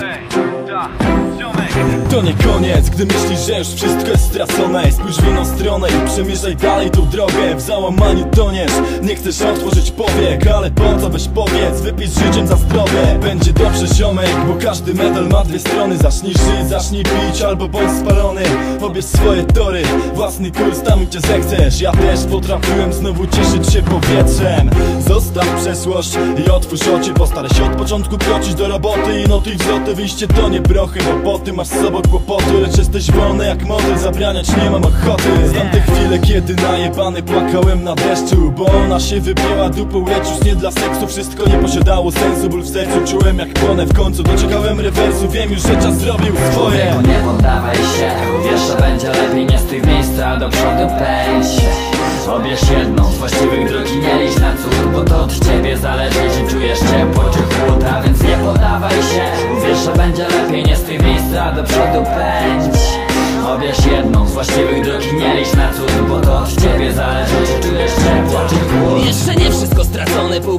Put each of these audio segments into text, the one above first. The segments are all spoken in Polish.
对是兄 To nie koniec, gdy myślisz, że już wszystko jest stracone. Spójrz w inną stronę i przemierzaj dalej tą drogę. W załamaniu toniesz, nie chcesz otworzyć powiek Ale po co weź powiedz, wypij życiem za zdrowie. Będzie dobrze ziomek, bo każdy medal ma dwie strony. Zacznij żyć, zacznij pić albo bądź spalony. Pobierz swoje tory, własny kurs tam gdzie zechcesz. Ja też potrafiłem znowu cieszyć się powietrzem. Zostaw przeszłość i otwórz oczy Postaraj się od początku kroczyć do roboty. I notuj wzloty, wyjście to nie prochy Bo poty masz z sobą kłopoty Lecz jesteś wolny jak motyl, zabraniać nie mam ochoty. Znam te chwile, kiedy najebany płakałem na deszczu Bo ona się wypięła dupą, lecz już nie dla seksu. Wszystko nie posiadało sensu, ból w sercu Czułem jak płonę w końcu, doczekałem rewersu Wiem już, że czas zrobił swoje. Człowieku nie poddawaj się. Uwierz, że będzie lepiej Nie stój w miejscu, a do przodu pędź Obierz jedną z właściwych drogi Nie liść na cud, bo to od ciebie zależy Czy czujesz ciepło czy chłód A więc nie poddawaj się. Uwierz, że będzie lepiej Nie stój w miejscu, a do przodu pędź. Obierz jedną z właściwych drogi Nie liść na cud, bo to od ciebie zależy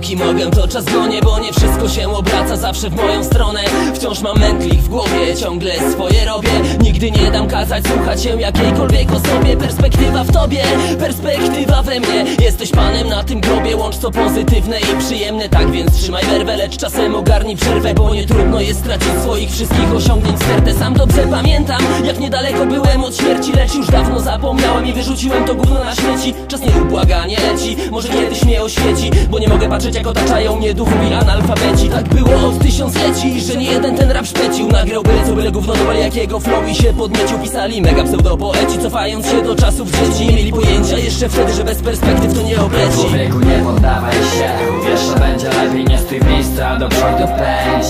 póki mogę to czas gonię Bo nie wszystko się obraca zawsze w moją stronę. Wciąż mam mętlik w głowie, ciągle swoje robię. Nigdy nie dam kazać słuchać się jakiejkolwiek osobie. Perspektywa w tobie, perspektywa we mnie. Jesteś panem na tym grobie, łącz co pozytywne i przyjemne. Tak więc trzymaj werwę, lecz czasem ogarnij przerwę Bo nie trudno jest stracić swoich wszystkich osiągnięć. Stertę Sam dobrze pamiętam, jak niedaleko byłem od śmierci Lecz już dawno zapomniałem i wyrzuciłem to gówno na śmieci. Czas nieubłaganie leci, może kiedyś mnie oświeci Bo nie mogę patrzeć jak otaczają mnie duchu i analfabeci. Tak było od tysiącleci, że nie jeden ten rap szpecił. Nagrał byle co byle gówno do jakiego. Flow i się podniecił Pisali mega pseudopoeci, cofając się do czasów dzieci Nie mieli pojęcia jeszcze wtedy, że bez perspektyw to nie obleci. Człowieku nie poddawaj się. Uwierz, że będzie lepiej Nie stój w miejscu, a do przodu pędź.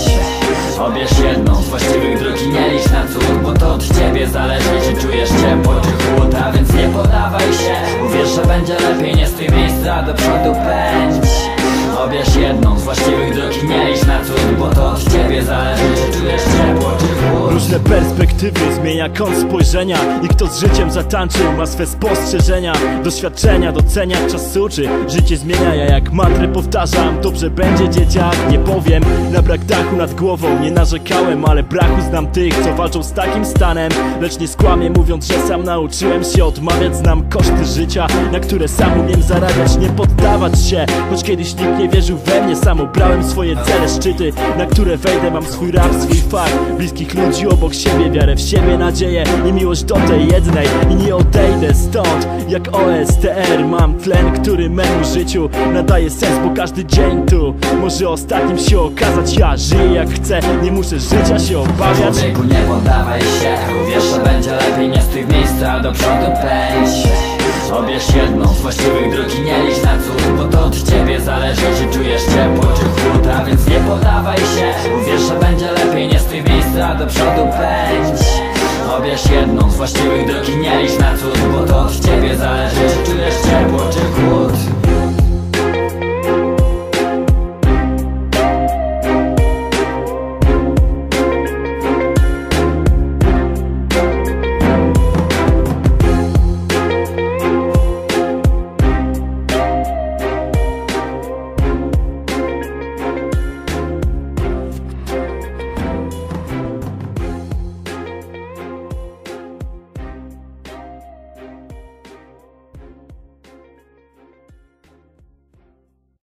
Obierz jedną z właściwych drogi Nie licz na cud, bo to od ciebie zależy Czy czujesz ciepło czy chłód A więc nie poddawaj się. Uwierz, że będzie lepiej Nie stój w miejscu, a do przodu pędź Obierz jedną z właściwych drogi Nie licz na cud, bo to od ciebie zależy. Czy czujesz Różne perspektywy zmienia kąt spojrzenia I kto z życiem zatańczył ma swe spostrzeżenia Doświadczenia docenia, czas uczy Życie zmienia, ja jak matrę powtarzam Dobrze będzie dzieciak, nie powiem Na brak dachu nad głową nie narzekałem Ale brachu znam tych, co walczą z takim stanem Lecz nie skłamię mówiąc, że sam nauczyłem się odmawiać Znam koszty życia, na które sam umiem zarabiać Nie poddawać się, choć kiedyś nikt nie wierzył we mnie Sam obrałem swoje cele, szczyty Na które wejdę, mam swój rap, swój fakt Bliskich ludzi obok siebie, wiarę w siebie, nadzieję I miłość do tej jednej. I nie odejdę stąd Jak OSTR mam tlen, który memu życiu nadaje sens Bo każdy dzień tu może ostatnim się okazać. Ja żyję jak chcę, nie muszę życia się obawiać. Człowieku nie poddawaj się. Uwierz, że będzie lepiej Nie stój w miejscu, a do przodu pędź Obierz jedną z właściwych drogi Nie licz na cud, bo to od ciebie zależy Czy czujesz ciepło czy chłód A więc nie poddawaj się. Uwierz, do przodu pędź. Obierz jedną z właściwych drogi, nie licz na cud Bo to od ciebie zależy, czy czujesz ciepło, czy chłód?